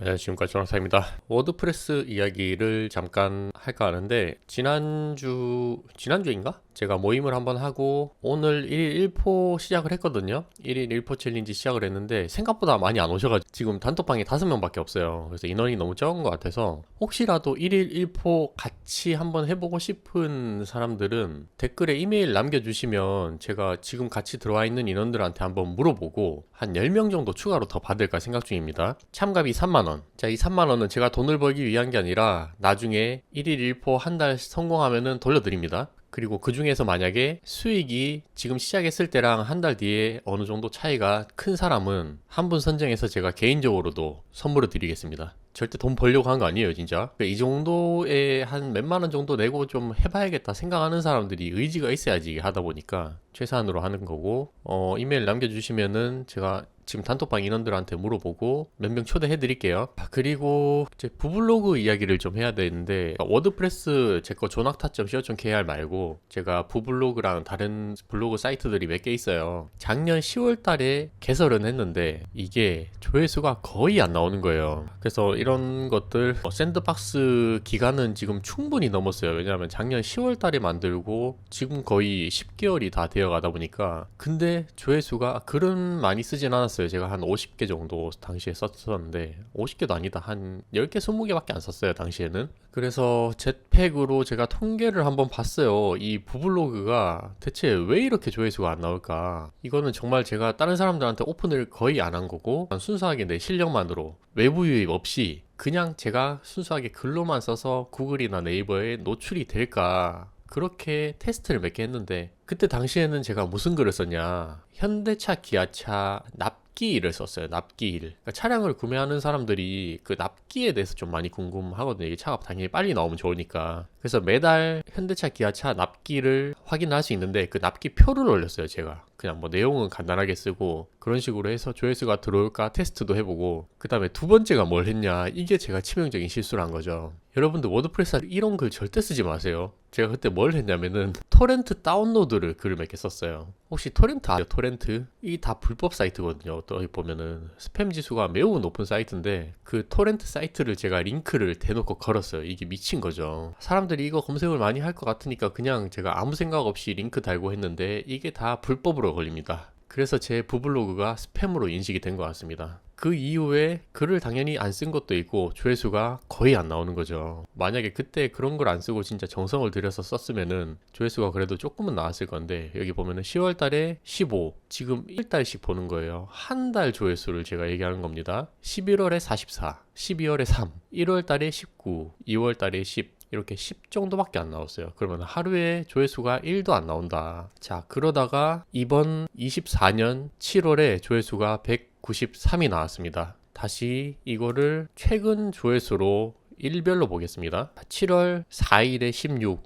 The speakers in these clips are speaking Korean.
네, 지금까지 조나사입니다. 워드프레스 이야기를 잠깐 할까 하는데 지난주 지난주인가? 제가 모임을 한번 하고 오늘 1일 1포 시작을 했거든요. 1일 1포 챌린지 시작을 했는데 생각보다 많이 안 오셔가지고 지금 단톡방에 5명밖에 없어요. 그래서 인원이 너무 적은 것 같아서 혹시라도 1일 1포 같이 한번 해보고 싶은 사람들은 댓글에 이메일 남겨주시면 제가 지금 같이 들어와 있는 인원들한테 한번 물어보고 한 10명 정도 추가로 더 받을까 생각 중입니다. 참가비 3만원. 자, 이 3만원은 제가 돈을 벌기 위한 게 아니라 나중에 1일 1포 한 달 성공하면은 돌려드립니다. 그리고 그 중에서 만약에 수익이 지금 시작했을 때랑 한 달 뒤에 어느 정도 차이가 큰 사람은 한 분 선정해서 제가 개인적으로도 선물을 드리겠습니다. 절대 돈 벌려고 한 거 아니에요, 진짜. 그러니까 이 정도에 한 몇만 원 정도 내고 좀 해봐야겠다 생각하는 사람들이 의지가 있어야지 하다 보니까 최소한으로 하는 거고, 어, 이메일 남겨주시면은 제가 지금 단톡방 인원들한테 물어보고 몇 명 초대해 드릴게요. 아, 그리고 이제 부블로그 이야기를 좀 해야 되는데 워드프레스 제 거 조낙타.co.kr 말고 제가 부블로그랑 다른 블로그 사이트들이 몇 개 있어요. 작년 10월 달에 개설은 했는데 이게 조회수가 거의 안 나오는 거예요. 그래서 이런 것들 어, 샌드박스 기간은 지금 충분히 넘었어요. 왜냐하면 작년 10월 달에 만들고 지금 거의 10개월이 다 되어 가다 보니까 근데 조회수가 글은 많이 쓰진 않았어요. 제가 한 50개 정도 당시에 썼었는데 50개도 아니다. 한 10개, 20개밖에 안 썼어요. 당시에는. 그래서 jet팩으로 제가 통계를 한번 봤어요. 이 부블로그가 대체 왜 이렇게 조회수가 안 나올까? 이거는 정말 제가 다른 사람들한테 오픈을 거의 안 한 거고 순수하게 내 실력만으로 외부 유입 없이 그냥 제가 순수하게 글로만 써서 구글이나 네이버에 노출이 될까 그렇게 테스트를 몇 개 했는데 그때 당시에는 제가 무슨 글을 썼냐 현대차 기아차 납 기일을 썼어요 납기일. 그러니까 차량을 구매하는 사람들이 그 납기에 대해서 좀 많이 궁금하거든요. 이 차가 당연히 빨리 나오면 좋으니까. 그래서 매달 현대차 기아차 납기를 확인할 수 있는데 그 납기 표를 올렸어요 제가. 그냥 뭐 내용은 간단하게 쓰고 그런 식으로 해서 조회수가 들어올까 테스트도 해보고 그 다음에 두 번째가 뭘 했냐 이게 제가 치명적인 실수를 한 거죠 여러분들 워드프레스 이런 글 절대 쓰지 마세요. 제가 그때 뭘 했냐면은 토렌트 다운로드를 글을 몇 개 썼어요. 혹시 토렌트 아세요? 토렌트? 이 다 불법 사이트거든요. 또 여기 보면은 스팸 지수가 매우 높은 사이트인데 그 토렌트 사이트를 제가 링크를 대놓고 걸었어요. 이게 미친 거죠. 사람들이 이거 검색을 많이 할 것 같으니까 그냥 제가 아무 생각 없이 링크 달고 했는데 이게 다 불법으로 걸립니다. 그래서 제 부블로그가 스팸으로 인식이 된 것 같습니다. 그 이후에 글을 당연히 안 쓴 것도 있고 조회수가 거의 안 나오는 거죠. 만약에 그때 그런 걸 안 쓰고 진짜 정성을 들여서 썼으면은 조회수가 그래도 조금은 나왔을 건데 여기 보면은 10월 달에 15, 지금 1달씩 보는 거예요. 한 달 조회수를 제가 얘기하는 겁니다. 11월에 44, 12월에 3, 1월 달에 19, 2월 달에 10, 이렇게 10 정도밖에 안 나왔어요. 그러면 하루에 조회수가 1도 안 나온다. 자, 그러다가 이번 24년 7월에 조회수가 193이 나왔습니다. 다시 이거를 최근 조회수로 일별로 보겠습니다. 7월 4일에 16,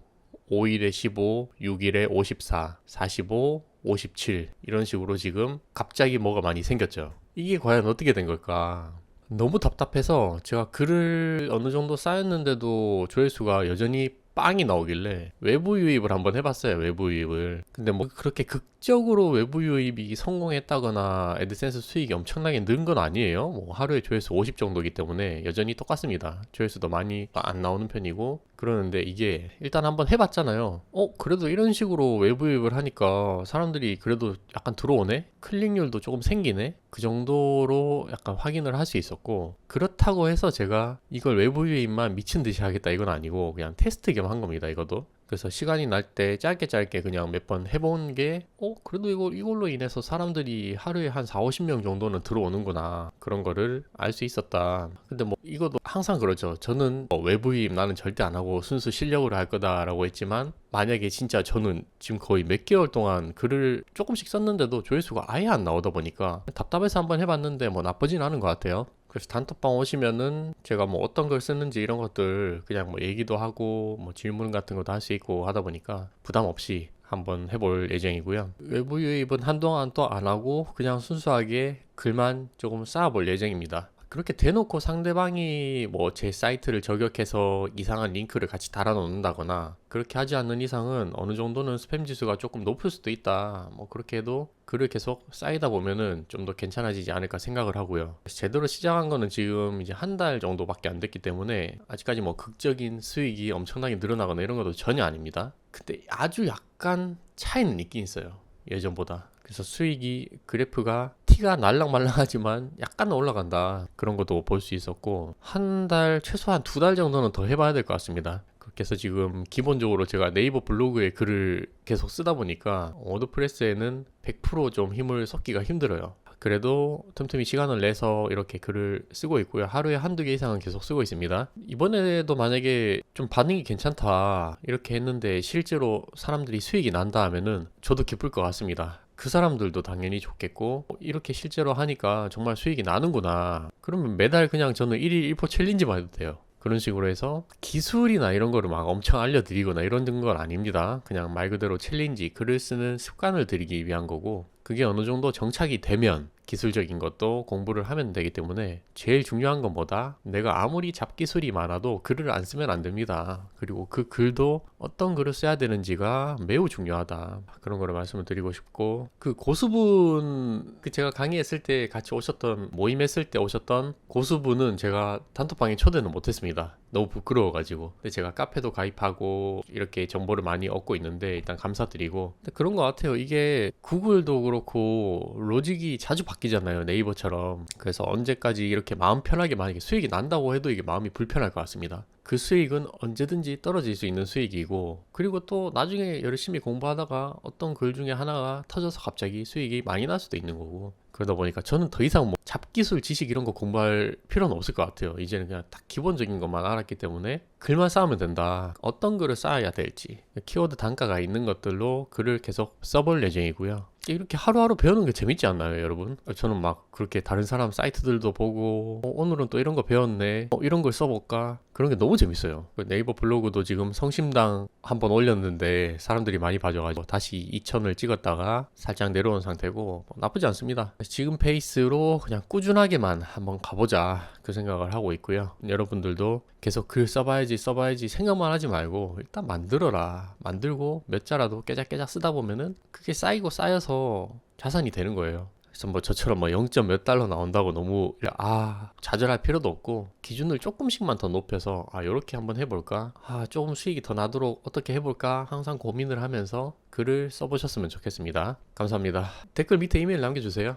5일에 15, 6일에 54, 45, 57 이런 식으로 지금 갑자기 뭐가 많이 생겼죠. 이게 과연 어떻게 된 걸까? 너무 답답해서 제가 글을 어느 정도 쌓였는데도 조회수가 여전히 빵이 나오길래 외부 유입을 한번 해봤어요 외부 유입을. 근데 뭐 그렇게 극적으로 외부 유입이 성공했다거나 애드센스 수익이 엄청나게 는 건 아니에요. 뭐 하루에 조회수 50 정도이기 때문에 여전히 똑같습니다. 조회수도 많이 안 나오는 편이고 그러는데 이게 일단 한번 해봤잖아요. 어 그래도 이런 식으로 외부 유입을 하니까 사람들이 그래도 약간 들어오네? 클릭률도 조금 생기네? 그 정도로 약간 확인을 할 수 있었고 그렇다고 해서 제가 이걸 외부 유입만 미친 듯이 하겠다. 이건 아니고 그냥 테스트 겸 한 겁니다 이것도 그래서 시간이 날 때 짧게 짧게 그냥 몇 번 해본 게, 어, 그래도 이거, 이걸로 인해서 사람들이 하루에 한 4, 50명 정도는 들어오는구나. 그런 거를 알 수 있었다. 근데 뭐, 이것도 항상 그러죠. 저는 뭐 외부임 나는 절대 안 하고 순수 실력으로 할 거다라고 했지만, 만약에 진짜 저는 지금 거의 몇 개월 동안 글을 조금씩 썼는데도 조회수가 아예 안 나오다 보니까 답답해서 한번 해봤는데 뭐 나쁘진 않은 것 같아요. 그래서 단톡방 오시면은 제가 뭐 어떤 걸 쓰는지 이런 것들 그냥 뭐 얘기도 하고 뭐 질문 같은 것도 할 수 있고 하다 보니까 부담 없이 한번 해볼 예정이고요. 외부 유입은 한동안 또 안 하고 그냥 순수하게 글만 조금 쌓아볼 예정입니다. 그렇게 대놓고 상대방이 뭐 제 사이트를 저격해서 이상한 링크를 같이 달아 놓는다거나 그렇게 하지 않는 이상은 어느 정도는 스팸 지수가 조금 높을 수도 있다. 뭐 그렇게 해도 글을 계속 쌓이다 보면은 좀 더 괜찮아지지 않을까 생각을 하고요. 제대로 시작한 거는 지금 이제 한 달 정도밖에 안 됐기 때문에 아직까지 뭐 극적인 수익이 엄청나게 늘어나거나 이런 것도 전혀 아닙니다. 근데 아주 약간 차이는 있긴 있어요. 예전보다. 그래서 수익이 그래프가 티가 날랑말랑하지만 약간 올라간다. 그런 것도 볼 수 있었고 한 달 최소한 두 달 정도는 더 해봐야 될 것 같습니다. 해서 지금 기본적으로 제가 네이버 블로그에 글을 계속 쓰다 보니까 워드프레스에는 100%좀 힘을 쏟기가 힘들어요. 그래도 틈틈이 시간을 내서 이렇게 글을 쓰고 있고요. 하루에 한두 개 이상은 계속 쓰고 있습니다. 이번에도 만약에 좀 반응이 괜찮다 이렇게 했는데 실제로 사람들이 수익이 난다 하면은 저도 기쁠 것 같습니다. 그 사람들도 당연히 좋겠고 이렇게 실제로 하니까 정말 수익이 나는구나. 그러면 매달 그냥 저는 1일 1포 챌린지만 해도 돼요. 그런 식으로 해서 기술이나 이런 거를 막 엄청 알려드리거나 이런 건 아닙니다. 그냥 말 그대로 챌린지, 글을 쓰는 습관을 들이기 위한 거고 그게 어느 정도 정착이 되면 기술적인 것도 공부를 하면 되기 때문에 제일 중요한 건 뭐다? 내가 아무리 잡기술이 많아도 글을 안 쓰면 안 됩니다. 그리고 그 글도 어떤 글을 써야 되는지가 매우 중요하다. 그런 거를 말씀을 드리고 싶고 그 고수분 그 제가 강의했을 때 같이 오셨던 모임했을 때 오셨던 고수분은 제가 단톡방에 초대는 못했습니다. 너무 부끄러워가지고. 근데 제가 카페도 가입하고 이렇게 정보를 많이 얻고 있는데 일단 감사드리고. 근데 그런 것 같아요. 이게 구글도 그렇고 로직이 자주 바뀌잖아요. 네이버처럼. 그래서 언제까지 이렇게 마음 편하게 만약에 수익이 난다고 해도 이게 마음이 불편할 것 같습니다. 그 수익은 언제든지 떨어질 수 있는 수익이고 그리고 또 나중에 열심히 공부하다가 어떤 글 중에 하나가 터져서 갑자기 수익이 많이 날 수도 있는 거고 그러다 보니까 저는 더 이상 뭐 잡기술 지식 이런 거 공부할 필요는 없을 것 같아요. 이제는 그냥 딱 기본적인 것만 알았기 때문에 글만 쌓으면 된다. 어떤 글을 쌓아야 될지 키워드 단가가 있는 것들로 글을 계속 써볼 예정이고요. 이렇게 하루하루 배우는 게 재밌지 않나요, 여러분? 저는 막 그렇게 다른 사람 사이트들도 보고 어, 오늘은 또 이런 거 배웠네. 어, 이런 걸 써볼까? 그런 게 너무 재밌어요. 그 네이버 블로그도 지금 성심당 한번 올렸는데 사람들이 많이 봐줘가지고 다시 2천을 찍었다가 살짝 내려온 상태고 뭐 나쁘지 않습니다. 지금 페이스로 그냥 꾸준하게만 한번 가보자 그 생각을 하고 있고요. 여러분들도 계속 글 써봐야지 써봐야지 생각만 하지 말고 일단 만들어라. 만들고 몇 자라도 깨작깨작 쓰다 보면은 그게 쌓이고 쌓여서 자산이 되는 거예요. 그래서 뭐 저처럼 뭐 0. 몇 달러 나온다고 너무 아 좌절할 필요도 없고 기준을 조금씩만 더 높여서 아 요렇게 한번 해볼까? 아 조금 수익이 더 나도록 어떻게 해볼까? 항상 고민을 하면서 글을 써보셨으면 좋겠습니다. 감사합니다. 댓글 밑에 이메일 남겨주세요